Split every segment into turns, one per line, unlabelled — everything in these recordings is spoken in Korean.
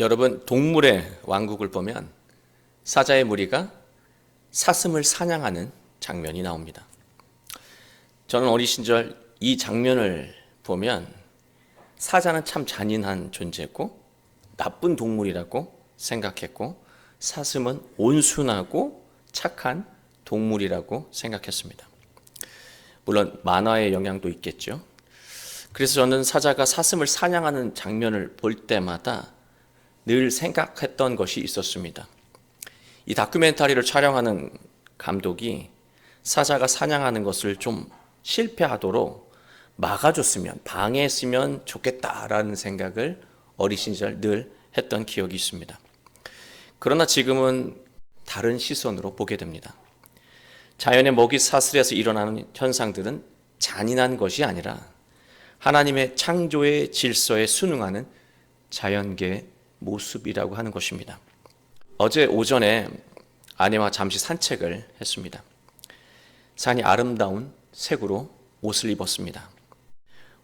여러분 동물의 왕국을 보면 사자의 무리가 사슴을 사냥하는 장면이 나옵니다. 저는 어린 시절 이 장면을 보면 사자는 참 잔인한 존재고 나쁜 동물이라고 생각했고 사슴은 온순하고 착한 동물이라고 생각했습니다. 물론 만화의 영향도 있겠죠. 그래서 저는 사자가 사슴을 사냥하는 장면을 볼 때마다 늘 생각했던 것이 있었습니다. 이 다큐멘터리를 촬영하는 감독이 사자가 사냥하는 것을 좀 실패하도록 막아줬으면, 방해했으면 좋겠다라는 생각을 어린 시절 늘 했던 기억이 있습니다. 그러나 지금은 다른 시선으로 보게 됩니다. 자연의 먹이 사슬에서 일어나는 현상들은 잔인한 것이 아니라 하나님의 창조의 질서에 순응하는 자연계의 모습이라고 하는 것입니다. 어제 오전에 아내와 잠시 산책을 했습니다. 산이 아름다운 색으로 옷을 입었습니다.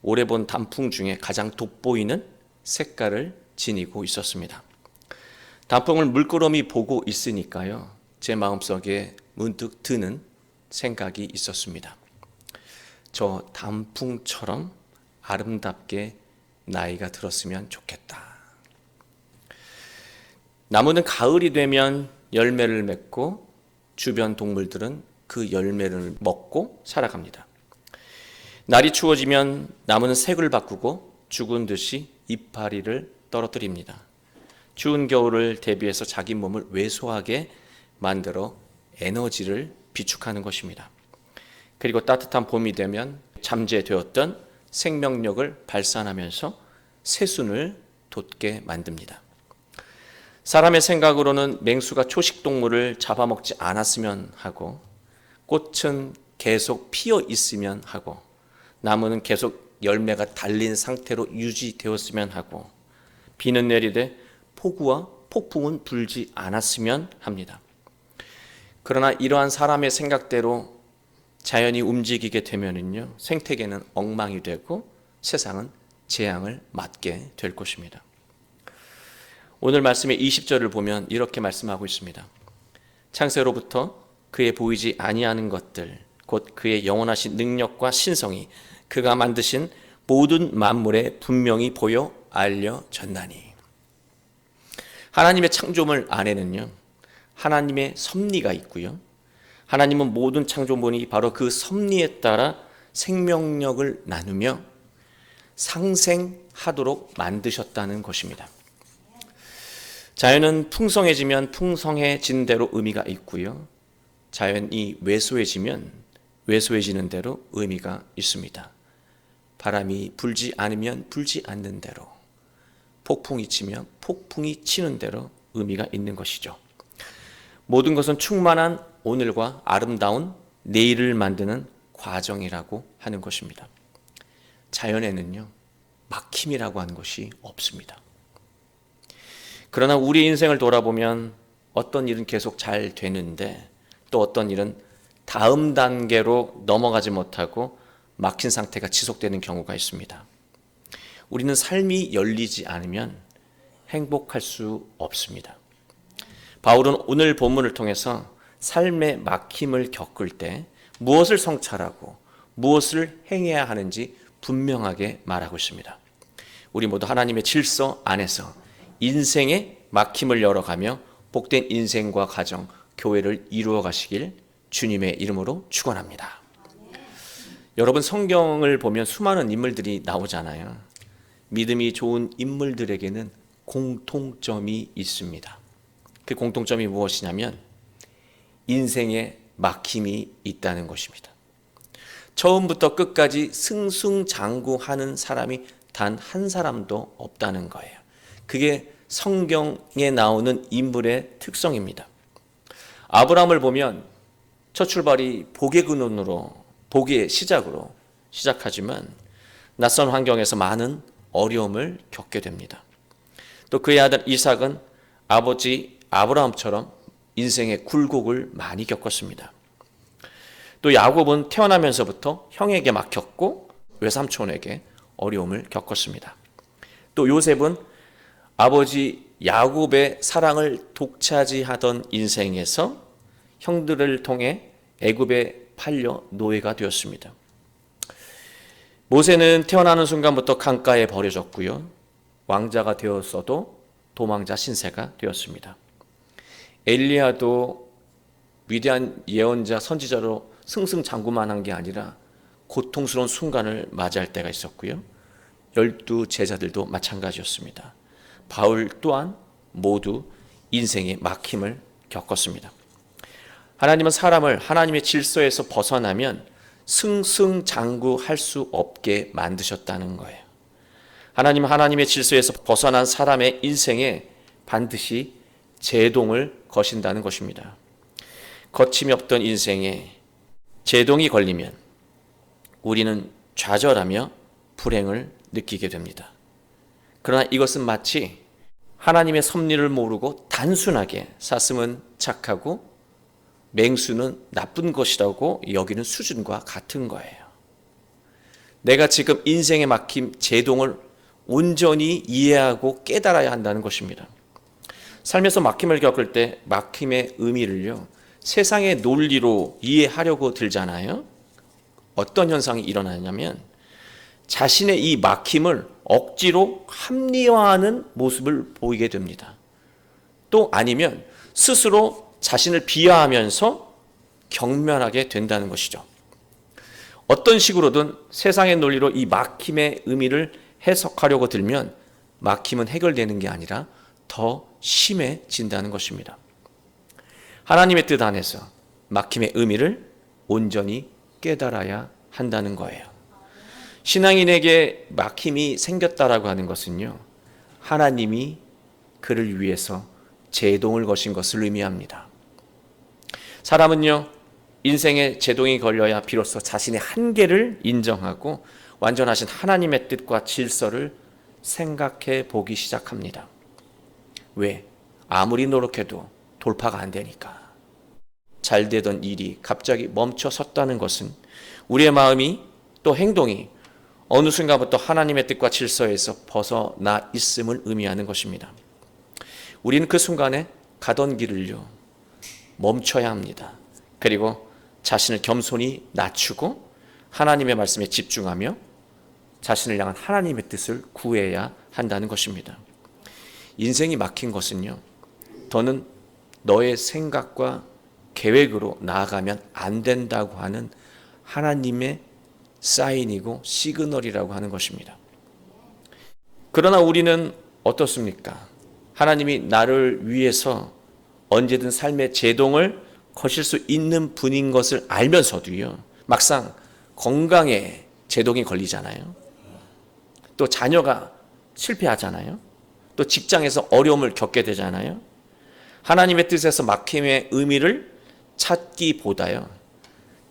오래 본 단풍 중에 가장 돋보이는 색깔을 지니고 있었습니다. 단풍을 물끄러미 보고 있으니까요. 제 마음속에 문득 드는 생각이 있었습니다. 저 단풍처럼 아름답게 나이가 들었으면 좋겠다. 나무는 가을이 되면 열매를 맺고 주변 동물들은 그 열매를 먹고 살아갑니다. 날이 추워지면 나무는 색을 바꾸고 죽은 듯이 이파리를 떨어뜨립니다. 추운 겨울을 대비해서 자기 몸을 왜소하게 만들어 에너지를 비축하는 것입니다. 그리고 따뜻한 봄이 되면 잠재되었던 생명력을 발산하면서 새순을 돋게 만듭니다. 사람의 생각으로는 맹수가 초식 동물을 잡아먹지 않았으면 하고 꽃은 계속 피어 있으면 하고 나무는 계속 열매가 달린 상태로 유지되었으면 하고 비는 내리되 폭우와 폭풍은 불지 않았으면 합니다. 그러나 이러한 사람의 생각대로 자연이 움직이게 되면은요 생태계는 엉망이 되고 세상은 재앙을 맞게 될 것입니다. 오늘 말씀의 20절을 보면 이렇게 말씀하고 있습니다. 창세로부터 그의 보이지 아니하는 것들 곧 그의 영원하신 능력과 신성이 그가 만드신 모든 만물에 분명히 보여 알려졌나니 하나님의 창조물 안에는요 하나님의 섭리가 있고요 하나님은 모든 창조물이 바로 그 섭리에 따라 생명력을 나누며 상생하도록 만드셨다는 것입니다. 자연은 풍성해지면 풍성해진 대로 의미가 있고요. 자연이 왜소해지면 왜소해지는 대로 의미가 있습니다. 바람이 불지 않으면 불지 않는 대로, 폭풍이 치면 폭풍이 치는 대로 의미가 있는 것이죠. 모든 것은 충만한 오늘과 아름다운 내일을 만드는 과정이라고 하는 것입니다. 자연에는요, 막힘이라고 하는 것이 없습니다. 그러나 우리 인생을 돌아보면 어떤 일은 계속 잘 되는데 또 어떤 일은 다음 단계로 넘어가지 못하고 막힌 상태가 지속되는 경우가 있습니다. 우리는 삶이 열리지 않으면 행복할 수 없습니다. 바울은 오늘 본문을 통해서 삶의 막힘을 겪을 때 무엇을 성찰하고 무엇을 행해야 하는지 분명하게 말하고 있습니다. 우리 모두 하나님의 질서 안에서 인생의 막힘을 열어가며 복된 인생과 가정, 교회를 이루어 가시길 주님의 이름으로 축원합니다. 여러분 성경을 보면 수많은 인물들이 나오잖아요. 믿음이 좋은 인물들에게는 공통점이 있습니다. 그 공통점이 무엇이냐면 인생에 막힘이 있다는 것입니다. 처음부터 끝까지 승승장구하는 사람이 단 한 사람도 없다는 거예요. 그게 성경에 나오는 인물의 특성입니다. 아브라함을 보면 첫 출발이 복의 근원으로 복의 시작으로 시작하지만 낯선 환경에서 많은 어려움을 겪게 됩니다. 또 그의 아들 이삭은 아버지 아브라함처럼 인생의 굴곡을 많이 겪었습니다. 또 야곱은 태어나면서부터 형에게 막혔고 외삼촌에게 어려움을 겪었습니다. 또 요셉은 아버지 야곱의 사랑을 독차지하던 인생에서 형들을 통해 애굽에 팔려 노예가 되었습니다. 모세는 태어나는 순간부터 강가에 버려졌고요. 왕자가 되었어도 도망자 신세가 되었습니다. 엘리야도 위대한 예언자 선지자로 승승장구만 한 게 아니라 고통스러운 순간을 맞이할 때가 있었고요. 열두 제자들도 마찬가지였습니다. 바울 또한 모두 인생의 막힘을 겪었습니다. 하나님은 사람을 하나님의 질서에서 벗어나면 승승장구할 수 없게 만드셨다는 거예요. 하나님 하나님의 질서에서 벗어난 사람의 인생에 반드시 제동을 거신다는 것입니다. 거침이 없던 인생에 제동이 걸리면 우리는 좌절하며 불행을 느끼게 됩니다. 그러나 이것은 마치 하나님의 섭리를 모르고 단순하게 사슴은 착하고 맹수는 나쁜 것이라고 여기는 수준과 같은 거예요. 내가 지금 인생에 막힌 제동을 온전히 이해하고 깨달아야 한다는 것입니다. 삶에서 막힘을 겪을 때 막힘의 의미를요, 세상의 논리로 이해하려고 들잖아요. 어떤 현상이 일어나냐면, 자신의 이 막힘을 억지로 합리화하는 모습을 보이게 됩니다. 또 아니면 스스로 자신을 비하하면서 경멸하게 된다는 것이죠. 어떤 식으로든 세상의 논리로 이 막힘의 의미를 해석하려고 들면 막힘은 해결되는 게 아니라 더 심해진다는 것입니다. 하나님의 뜻 안에서 막힘의 의미를 온전히 깨달아야 한다는 거예요. 신앙인에게 막힘이 생겼다라고 하는 것은요, 하나님이 그를 위해서 제동을 거신 것을 의미합니다. 사람은요, 인생에 제동이 걸려야 비로소 자신의 한계를 인정하고 완전하신 하나님의 뜻과 질서를 생각해 보기 시작합니다. 왜? 아무리 노력해도 돌파가 안 되니까. 잘 되던 일이 갑자기 멈춰 섰다는 것은 우리의 마음이 또 행동이 어느 순간부터 하나님의 뜻과 질서에서 벗어나 있음을 의미하는 것입니다. 우리는 그 순간에 가던 길을요, 멈춰야 합니다. 그리고 자신을 겸손히 낮추고 하나님의 말씀에 집중하며 자신을 향한 하나님의 뜻을 구해야 한다는 것입니다. 인생이 막힌 것은요, 더는 너의 생각과 계획으로 나아가면 안 된다고 하는 하나님의 사인이고 시그널이라고 하는 것입니다. 그러나 우리는 어떻습니까? 하나님이 나를 위해서 언제든 삶의 제동을 거실 수 있는 분인 것을 알면서도요, 막상 건강에 제동이 걸리잖아요. 또 자녀가 실패하잖아요. 또 직장에서 어려움을 겪게 되잖아요. 하나님의 뜻에서 막힘의 의미를 찾기보다요.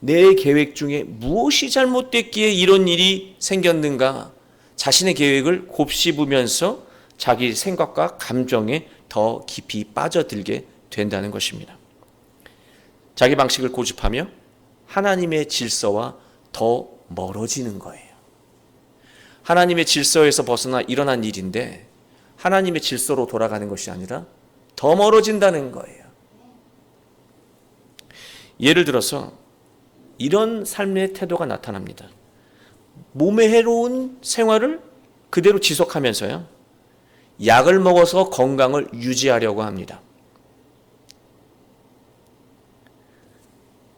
내 계획 중에 무엇이 잘못됐기에 이런 일이 생겼는가 자신의 계획을 곱씹으면서 자기 생각과 감정에 더 깊이 빠져들게 된다는 것입니다. 자기 방식을 고집하며 하나님의 질서와 더 멀어지는 거예요. 하나님의 질서에서 벗어나 일어난 일인데 하나님의 질서로 돌아가는 것이 아니라 더 멀어진다는 거예요. 예를 들어서 이런 삶의 태도가 나타납니다. 몸에 해로운 생활을 그대로 지속하면서요. 약을 먹어서 건강을 유지하려고 합니다.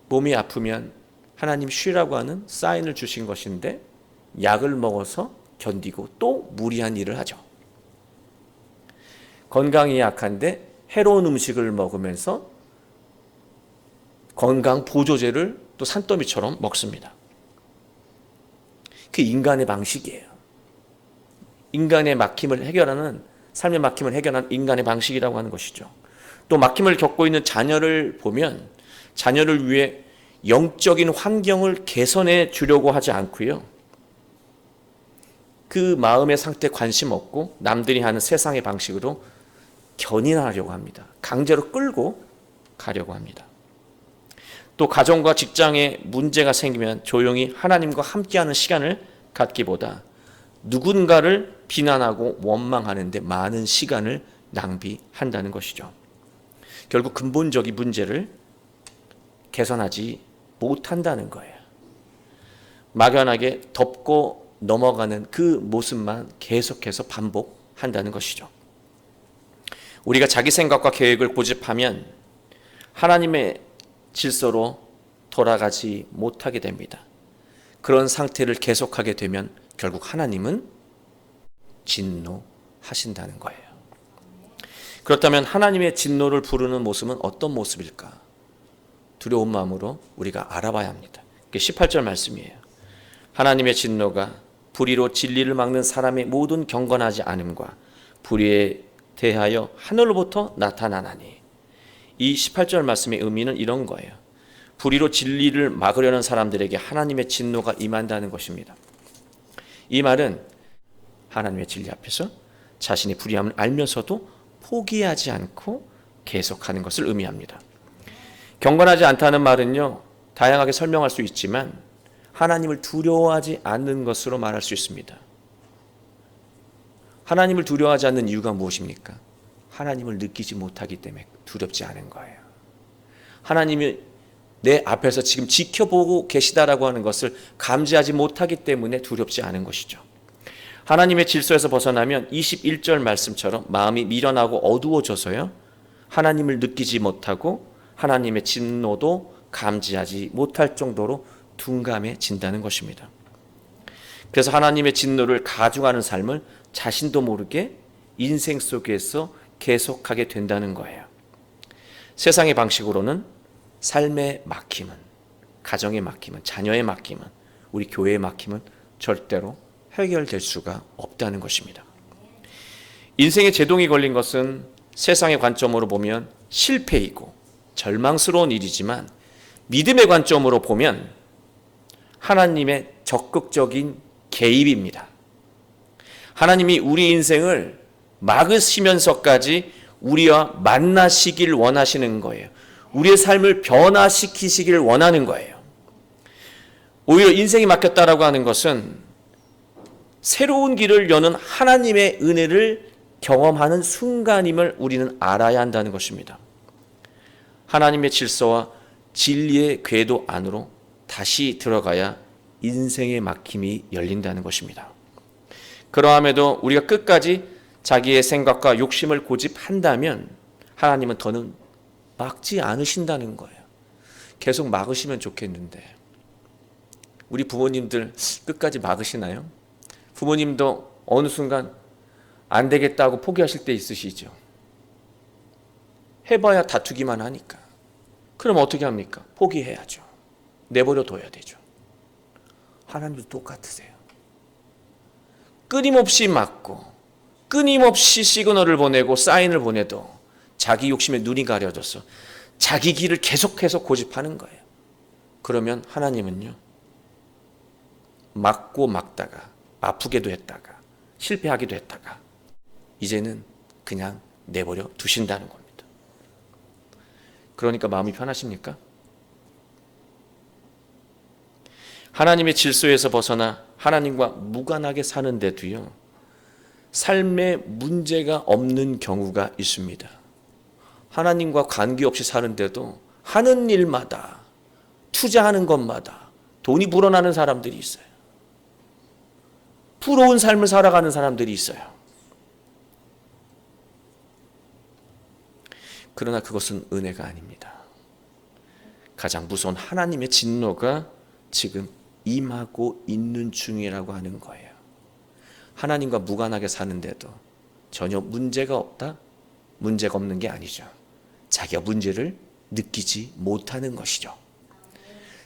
몸이 아프면 하나님 쉬라고 하는 사인을 주신 것인데 약을 먹어서 견디고 또 무리한 일을 하죠. 건강이 약한데 해로운 음식을 먹으면서 건강 보조제를 또 산더미처럼 먹습니다. 그 인간의 방식이에요. 인간의 막힘을 해결하는 삶의 막힘을 해결하는 인간의 방식이라고 하는 것이죠. 또 막힘을 겪고 있는 자녀를 보면 자녀를 위해 영적인 환경을 개선해 주려고 하지 않고요. 그 마음의 상태 관심 없고 남들이 하는 세상의 방식으로 견인하려고 합니다. 강제로 끌고 가려고 합니다. 또 가정과 직장에 문제가 생기면 조용히 하나님과 함께하는 시간을 갖기보다 누군가를 비난하고 원망하는데 많은 시간을 낭비한다는 것이죠. 결국 근본적인 문제를 개선하지 못한다는 거예요. 막연하게 덮고 넘어가는 그 모습만 계속해서 반복한다는 것이죠. 우리가 자기 생각과 계획을 고집하면 하나님의 질서로 돌아가지 못하게 됩니다. 그런 상태를 계속하게 되면 결국 하나님은 진노하신다는 거예요. 그렇다면 하나님의 진노를 부르는 모습은 어떤 모습일까? 두려운 마음으로 우리가 알아봐야 합니다. 18절 말씀이에요. 하나님의 진노가 불의로 진리를 막는 사람의 모든 경건하지 않음과 불의에 대하여 하늘로부터 나타나나니 이 18절 말씀의 의미는 이런 거예요. 불의로 진리를 막으려는 사람들에게 하나님의 진노가 임한다는 것입니다. 이 말은 하나님의 진리 앞에서 자신이 불의함을 알면서도 포기하지 않고 계속하는 것을 의미합니다. 경건하지 않다는 말은요, 다양하게 설명할 수 있지만 하나님을 두려워하지 않는 것으로 말할 수 있습니다. 하나님을 두려워하지 않는 이유가 무엇입니까? 하나님을 느끼지 못하기 때문에 두렵지 않은 거예요. 하나님이 내 앞에서 지금 지켜보고 계시다라고 하는 것을 감지하지 못하기 때문에 두렵지 않은 것이죠. 하나님의 질서에서 벗어나면 21절 말씀처럼 마음이 미련하고 어두워져서요. 하나님을 느끼지 못하고 하나님의 진노도 감지하지 못할 정도로 둔감해진다는 것입니다. 그래서 하나님의 진노를 가중하는 삶을 자신도 모르게 인생 속에서 계속하게 된다는 거예요. 세상의 방식으로는 삶의 막힘은, 가정의 막힘은, 자녀의 막힘은, 우리 교회의 막힘은 절대로 해결될 수가 없다는 것입니다. 인생의 제동이 걸린 것은 세상의 관점으로 보면 실패이고 절망스러운 일이지만 믿음의 관점으로 보면 하나님의 적극적인 개입입니다. 하나님이 우리 인생을 막으시면서까지 우리와 만나시길 원하시는 거예요. 우리의 삶을 변화시키시길 원하는 거예요. 오히려 인생이 막혔다라고 하는 것은 새로운 길을 여는 하나님의 은혜를 경험하는 순간임을 우리는 알아야 한다는 것입니다. 하나님의 질서와 진리의 궤도 안으로 다시 들어가야 인생의 막힘이 열린다는 것입니다. 그러함에도 우리가 끝까지 자기의 생각과 욕심을 고집한다면 하나님은 더는 막지 않으신다는 거예요. 계속 막으시면 좋겠는데. 우리 부모님들 끝까지 막으시나요? 부모님도 어느 순간 안 되겠다고 포기하실 때 있으시죠. 해봐야 다투기만 하니까. 그럼 어떻게 합니까? 포기해야죠. 내버려 둬야 되죠. 하나님도 똑같으세요. 끊임없이 막고 끊임없이 시그널을 보내고 사인을 보내도 자기 욕심에 눈이 가려져서 자기 길을 계속해서 고집하는 거예요. 그러면 하나님은요. 막고 막다가 아프게도 했다가 실패하기도 했다가 이제는 그냥 내버려 두신다는 겁니다. 그러니까 마음이 편하십니까? 하나님의 질서에서 벗어나 하나님과 무관하게 사는데도요, 삶에 문제가 없는 경우가 있습니다. 하나님과 관계없이 사는데도 하는 일마다, 투자하는 것마다 돈이 불어나는 사람들이 있어요. 부러운 삶을 살아가는 사람들이 있어요. 그러나 그것은 은혜가 아닙니다. 가장 무서운 하나님의 진노가 지금 임하고 있는 중이라고 하는 거예요. 하나님과 무관하게 사는데도 전혀 문제가 없다? 문제가 없는 게 아니죠. 자기가 문제를 느끼지 못하는 것이죠.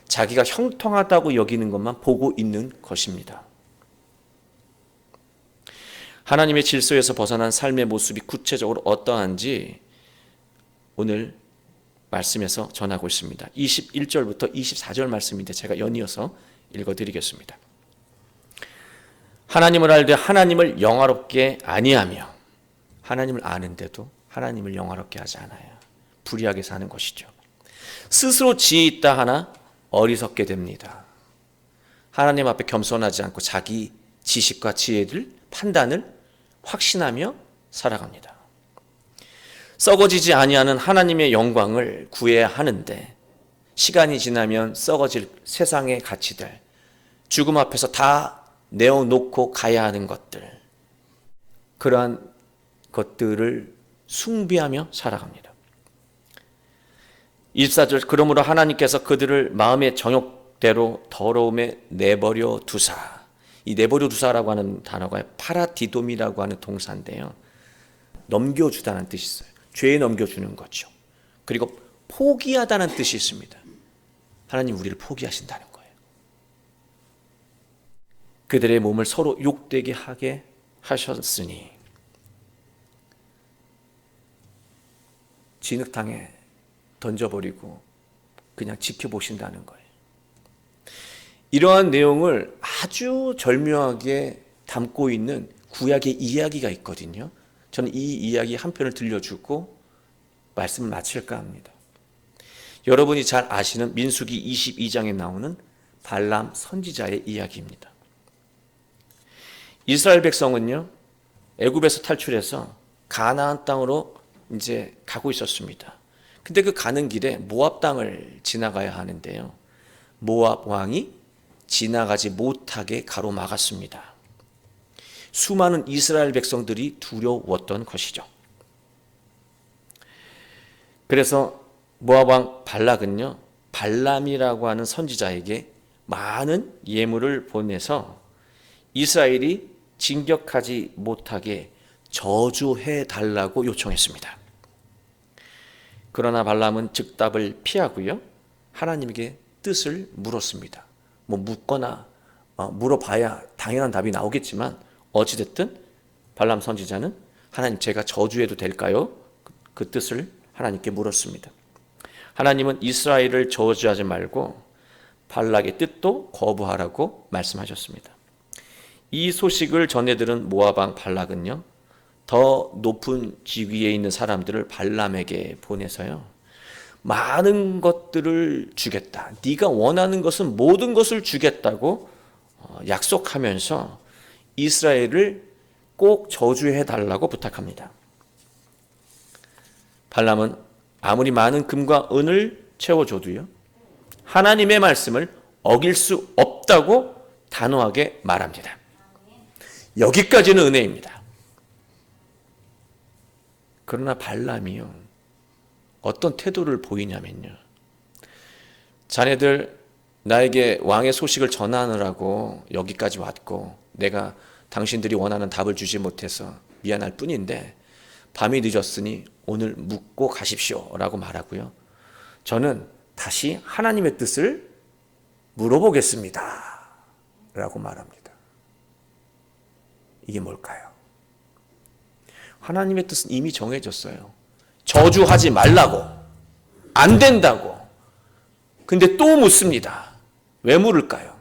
자기가 형통하다고 여기는 것만 보고 있는 것입니다. 하나님의 질서에서 벗어난 삶의 모습이 구체적으로 어떠한지 오늘 말씀에서 전하고 있습니다. 21절부터 24절 말씀인데 제가 연이어서 읽어드리겠습니다. 하나님을 알되 하나님을 영화롭게 아니하며 하나님을 아는데도 하나님을 영화롭게 하지 않아요. 불의하게 사는 것이죠. 스스로 지혜 있다 하나 어리석게 됩니다. 하나님 앞에 겸손하지 않고 자기 지식과 지혜를 판단을 확신하며 살아갑니다. 썩어지지 아니하는 하나님의 영광을 구해야 하는데 시간이 지나면 썩어질 세상의 가치들, 죽음 앞에서 다 내어놓고 가야 하는 것들, 그러한 것들을 숭배하며 살아갑니다. 24절 그러므로 하나님께서 그들을 마음의 정욕대로 더러움에 내버려 두사. 이 내버려 두사라고 하는 단어가 파라디돔이라고 하는 동사인데요. 넘겨주다는 뜻이 있어요. 죄에 넘겨주는 거죠. 그리고 포기하다는 뜻이 있습니다. 하나님 우리를 포기하신다는. 그들의 몸을 서로 욕되게 하게 하셨으니 진흙탕에 던져버리고 그냥 지켜보신다는 거예요. 이러한 내용을 아주 절묘하게 담고 있는 구약의 이야기가 있거든요. 저는 이 이야기 한 편을 들려주고 말씀을 마칠까 합니다. 여러분이 잘 아시는 민수기 22장에 나오는 발람 선지자의 이야기입니다. 이스라엘 백성은요, 애굽에서 탈출해서 가나안 땅으로 이제 가고 있었습니다. 근데 그 가는 길에 모압 땅을 지나가야 하는데요. 모압 왕이 지나가지 못하게 가로막았습니다. 수많은 이스라엘 백성들이 두려웠던 것이죠. 그래서 모압 왕 발락은요. 발람이라고 하는 선지자에게 많은 예물을 보내서 이스라엘이 진격하지 못하게 저주해 달라고 요청했습니다. 그러나 발람은 즉답을 피하고요. 하나님에게 뜻을 물었습니다. 뭐 묻거나 어, 물어봐야 당연한 답이 나오겠지만 어찌됐든 발람 선지자는 하나님 제가 저주해도 될까요? 그, 그 뜻을 하나님께 물었습니다. 하나님은 이스라엘을 저주하지 말고 발락의 뜻도 거부하라고 말씀하셨습니다. 이 소식을 전해 들은 모아방 발락은요. 더 높은 지위에 있는 사람들을 발람에게 보내서요. 많은 것들을 주겠다. 네가 원하는 것은 모든 것을 주겠다고 어, 약속하면서 이스라엘을 꼭 저주해 달라고 부탁합니다. 발람은 아무리 많은 금과 은을 채워줘도요. 하나님의 말씀을 어길 수 없다고 단호하게 말합니다. 여기까지는 은혜입니다. 그러나 발람이요. 어떤 태도를 보이냐면요. 자네들 나에게 왕의 소식을 전하느라고 여기까지 왔고 내가 당신들이 원하는 답을 주지 못해서 미안할 뿐인데 밤이 늦었으니 오늘 묵고 가십시오라고 말하고요. 저는 다시 하나님의 뜻을 물어보겠습니다. 라고 말합니다. 이게 뭘까요? 하나님의 뜻은 이미 정해졌어요. 저주하지 말라고. 안 된다고. 근데 또 묻습니다. 왜 물을까요?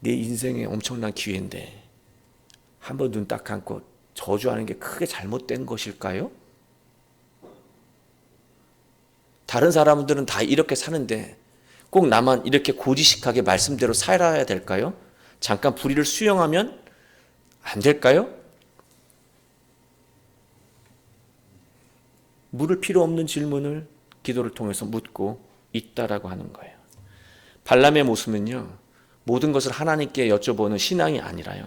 내 인생의 엄청난 기회인데 한번 눈 딱 감고 저주하는 게 크게 잘못된 것일까요? 다른 사람들은 다 이렇게 사는데 꼭 나만 이렇게 고지식하게 말씀대로 살아야 될까요? 잠깐 불의를 수용하면 안 될까요? 물을 필요 없는 질문을 기도를 통해서 묻고 있다라고 하는 거예요. 발람의 모습은요, 모든 것을 하나님께 여쭤보는 신앙이 아니라요.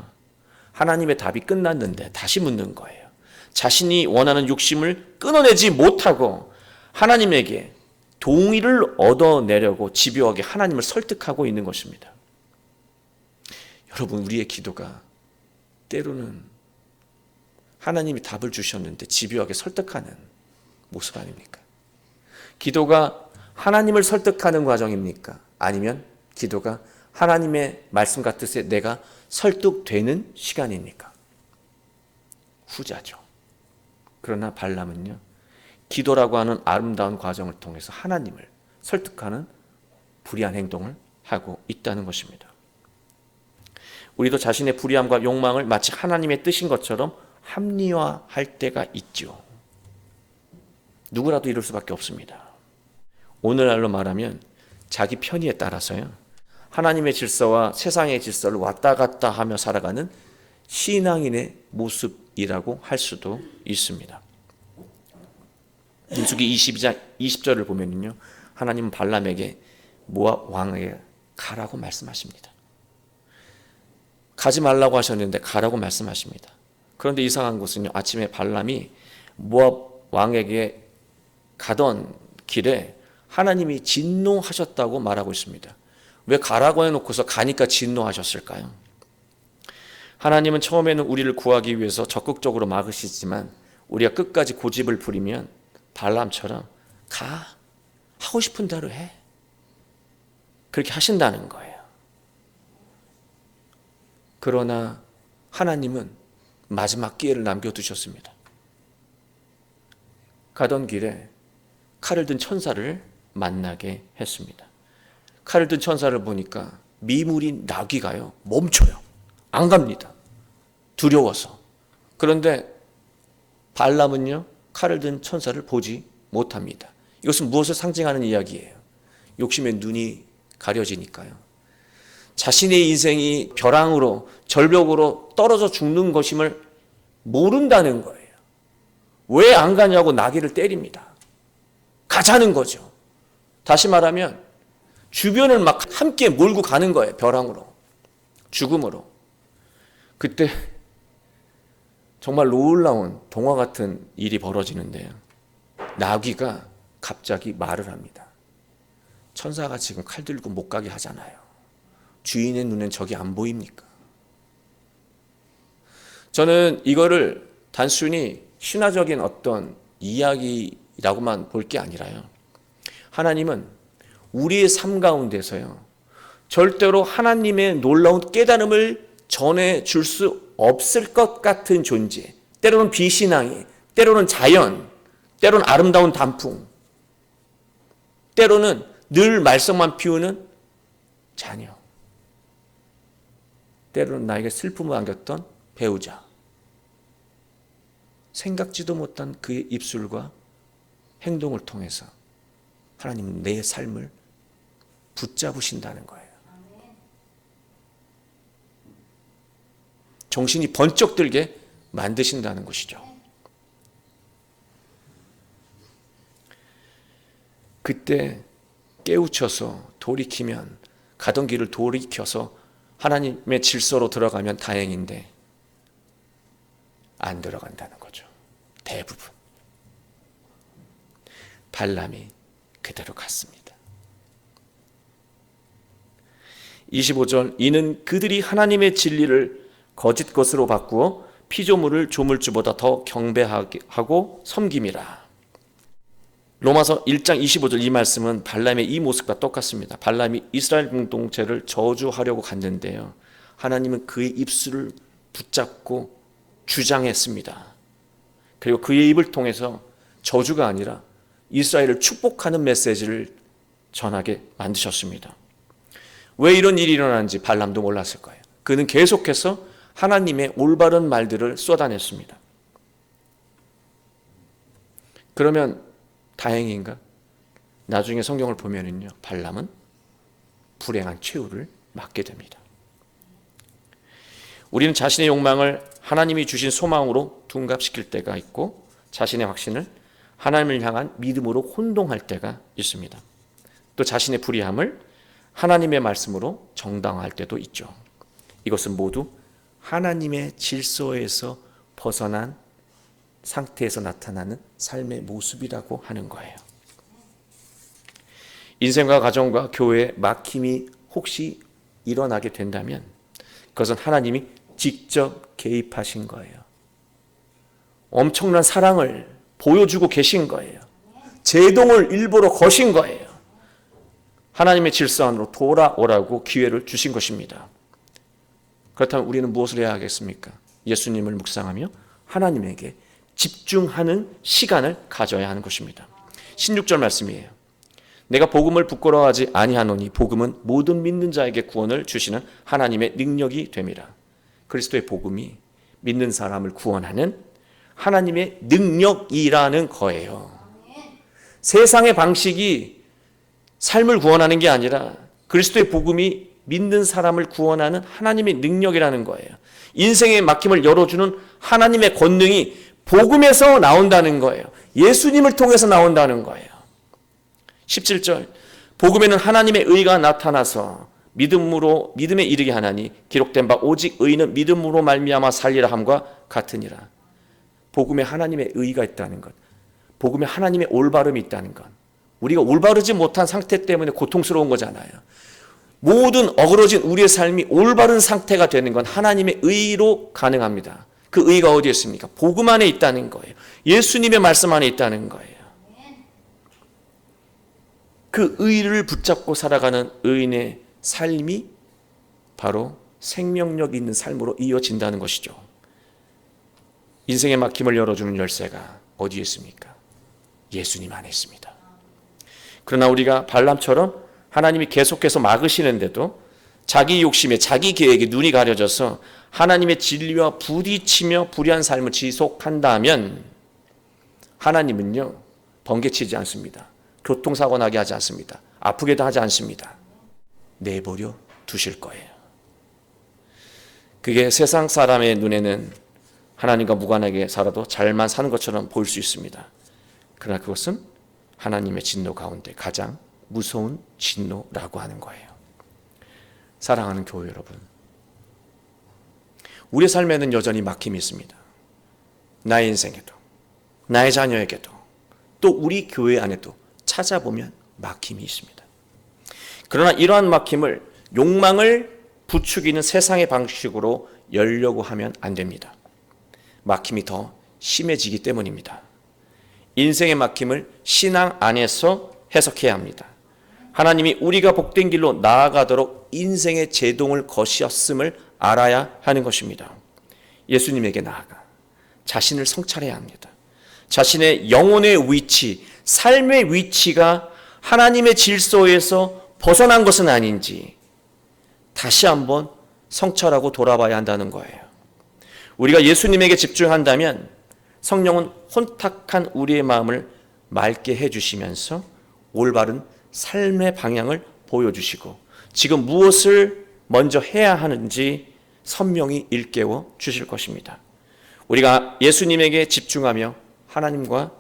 하나님의 답이 끝났는데 다시 묻는 거예요. 자신이 원하는 욕심을 끊어내지 못하고 하나님에게 동의를 얻어내려고 집요하게 하나님을 설득하고 있는 것입니다. 여러분, 우리의 기도가 때로는 하나님이 답을 주셨는데 집요하게 설득하는 모습 아닙니까? 기도가 하나님을 설득하는 과정입니까? 아니면 기도가 하나님의 말씀과 뜻에 내가 설득되는 시간입니까? 후자죠. 그러나 발람은요, 기도라고 하는 아름다운 과정을 통해서 하나님을 설득하는 불의한 행동을 하고 있다는 것입니다. 우리도 자신의 불의함과 욕망을 마치 하나님의 뜻인 것처럼 합리화할 때가 있죠. 누구라도 이럴 수밖에 없습니다. 오늘날로 말하면 자기 편의에 따라서요. 하나님의 질서와 세상의 질서를 왔다 갔다 하며 살아가는 신앙인의 모습이라고 할 수도 있습니다. 민수기 22장 20절을 보면요. 하나님은 발람에게 모압 왕에게 가라고 말씀하십니다. 가지 말라고 하셨는데 가라고 말씀하십니다. 그런데 이상한 것은요. 아침에 발람이 모압 왕에게 가던 길에 하나님이 진노하셨다고 말하고 있습니다. 왜 가라고 해놓고서 가니까 진노하셨을까요? 하나님은 처음에는 우리를 구하기 위해서 적극적으로 막으시지만 우리가 끝까지 고집을 부리면 발람처럼 가 하고 싶은 대로 해 그렇게 하신다는 거예요. 그러나 하나님은 마지막 기회를 남겨두셨습니다. 가던 길에 칼을 든 천사를 만나게 했습니다. 칼을 든 천사를 보니까 미물인 나귀가요 멈춰요. 안 갑니다. 두려워서. 그런데 발람은요 칼을 든 천사를 보지 못합니다. 이것은 무엇을 상징하는 이야기예요? 욕심의 눈이 가려지니까요. 자신의 인생이 벼랑으로 절벽으로 떨어져 죽는 것임을 모른다는 거예요. 왜 안 가냐고 나귀를 때립니다. 가자는 거죠. 다시 말하면 주변을 막 함께 몰고 가는 거예요. 벼랑으로. 죽음으로. 그때 정말 놀라운 동화 같은 일이 벌어지는데요. 나귀가 갑자기 말을 합니다. 천사가 지금 칼 들고 못 가게 하잖아요. 주인의 눈엔 적이 안 보입니까? 저는 이거를 단순히 신화적인 어떤 이야기라고만 볼 게 아니라요. 하나님은 우리의 삶 가운데서요. 절대로 하나님의 놀라운 깨달음을 전해 줄 수 없을 것 같은 존재. 때로는 비신앙이, 때로는 자연, 때로는 아름다운 단풍, 때로는 늘 말썽만 피우는 자녀. 때로는 나에게 슬픔을 안겼던 배우자. 생각지도 못한 그의 입술과 행동을 통해서 하나님은 내 삶을 붙잡으신다는 거예요. 정신이 번쩍 들게 만드신다는 것이죠. 그때 깨우쳐서 돌이키면 가던 길을 돌이켜서 하나님의 질서로 들어가면 다행인데 안 들어간다는 거죠. 대부분. 발람이 그대로 갔습니다. 25절 이는 그들이 하나님의 진리를 거짓 것으로 바꾸어 피조물을 조물주보다 더 경배하고 섬김이라. 로마서 1장 25절 이 말씀은 발람의 이 모습과 똑같습니다. 발람이 이스라엘 공동체를 저주하려고 갔는데요. 하나님은 그의 입술을 붙잡고 주장했습니다. 그리고 그의 입을 통해서 저주가 아니라 이스라엘을 축복하는 메시지를 전하게 만드셨습니다. 왜 이런 일이 일어나는지 발람도 몰랐을 거예요. 그는 계속해서 하나님의 올바른 말들을 쏟아냈습니다. 그러면 다행인가? 나중에 성경을 보면은요, 발람은 불행한 최후를 맞게 됩니다. 우리는 자신의 욕망을 하나님이 주신 소망으로 둔갑시킬 때가 있고 자신의 확신을 하나님을 향한 믿음으로 혼동할 때가 있습니다. 또 자신의 불의함을 하나님의 말씀으로 정당화할 때도 있죠. 이것은 모두 하나님의 질서에서 벗어난 상태에서 나타나는 삶의 모습이라고 하는 거예요. 인생과 가정과 교회에 막힘이 혹시 일어나게 된다면 그것은 하나님이 직접 개입하신 거예요. 엄청난 사랑을 보여주고 계신 거예요. 제동을 일부러 거신 거예요. 하나님의 질서 안으로 돌아오라고 기회를 주신 것입니다. 그렇다면 우리는 무엇을 해야 하겠습니까? 예수님을 묵상하며 하나님에게 집중하는 시간을 가져야 하는 것입니다. 16절 말씀이에요. 내가 복음을 부끄러워하지 아니하노니 복음은 모든 믿는 자에게 구원을 주시는 하나님의 능력이 됨이라. 그리스도의 복음이 믿는 사람을 구원하는 하나님의 능력이라는 거예요. 세상의 방식이 삶을 구원하는 게 아니라 그리스도의 복음이 믿는 사람을 구원하는 하나님의 능력이라는 거예요. 인생의 막힘을 열어주는 하나님의 권능이 복음에서 나온다는 거예요. 예수님을 통해서 나온다는 거예요. 17절 복음에는 하나님의 의가 나타나서 믿음으로 믿음에 이르게 하나니 기록된 바 오직 의는 믿음으로 말미암아 살리라 함과 같으니라. 복음에 하나님의 의가 있다는 것. 복음에 하나님의 올바름이 있다는 것. 우리가 올바르지 못한 상태 때문에 고통스러운 거잖아요. 모든 어그러진 우리의 삶이 올바른 상태가 되는 건 하나님의 의로 가능합니다. 그 의가 어디에 있습니까? 복음 안에 있다는 거예요. 예수님의 말씀 안에 있다는 거예요. 그 의를 붙잡고 살아가는 의인의 삶이 바로 생명력 있는 삶으로 이어진다는 것이죠. 인생의 막힘을 열어주는 열쇠가 어디에 있습니까? 예수님 안에 있습니다. 그러나 우리가 발람처럼 하나님이 계속해서 막으시는데도 자기 욕심에 자기 계획에 눈이 가려져서 하나님의 진리와 부딪히며 불의한 삶을 지속한다면 하나님은요 번개치지 않습니다. 교통사고 나게 하지 않습니다. 아프게도 하지 않습니다. 내버려 두실 거예요. 그게 세상 사람의 눈에는 하나님과 무관하게 살아도 잘만 사는 것처럼 보일 수 있습니다. 그러나 그것은 하나님의 진노 가운데 가장 무서운 진노라고 하는 거예요. 사랑하는 교회 여러분. 우리 삶에는 여전히 막힘이 있습니다. 나의 인생에도, 나의 자녀에게도, 또 우리 교회 안에도 찾아보면 막힘이 있습니다. 그러나 이러한 막힘을 욕망을 부추기는 세상의 방식으로 열려고 하면 안 됩니다. 막힘이 더 심해지기 때문입니다. 인생의 막힘을 신앙 안에서 해석해야 합니다. 하나님이 우리가 복된 길로 나아가도록 인생의 제동을 거셨음을 알아야 하는 것입니다. 예수님에게 나아가 자신을 성찰해야 합니다. 자신의 영혼의 위치, 삶의 위치가 하나님의 질서에서 벗어난 것은 아닌지 다시 한번 성찰하고 돌아봐야 한다는 거예요. 우리가 예수님에게 집중한다면 성령은 혼탁한 우리의 마음을 맑게 해주시면서 올바른 삶의 방향을 보여주시고 지금 무엇을 먼저 해야 하는지 선명히 일깨워 주실 것입니다. 우리가 예수님에게 집중하며 하나님과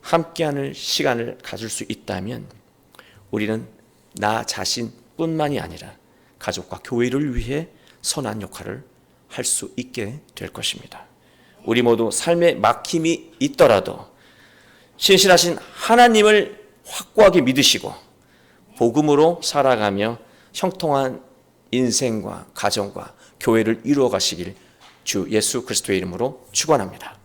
함께하는 시간을 가질 수 있다면 우리는 나 자신뿐만이 아니라 가족과 교회를 위해 선한 역할을 할 수 있게 될 것입니다. 우리 모두 삶에 막힘이 있더라도 신실하신 하나님을 확고하게 믿으시고 복음으로 살아가며 형통한 인생과 가정과 교회를 이루어 가시길 주 예수 그리스도의 이름으로 축원합니다.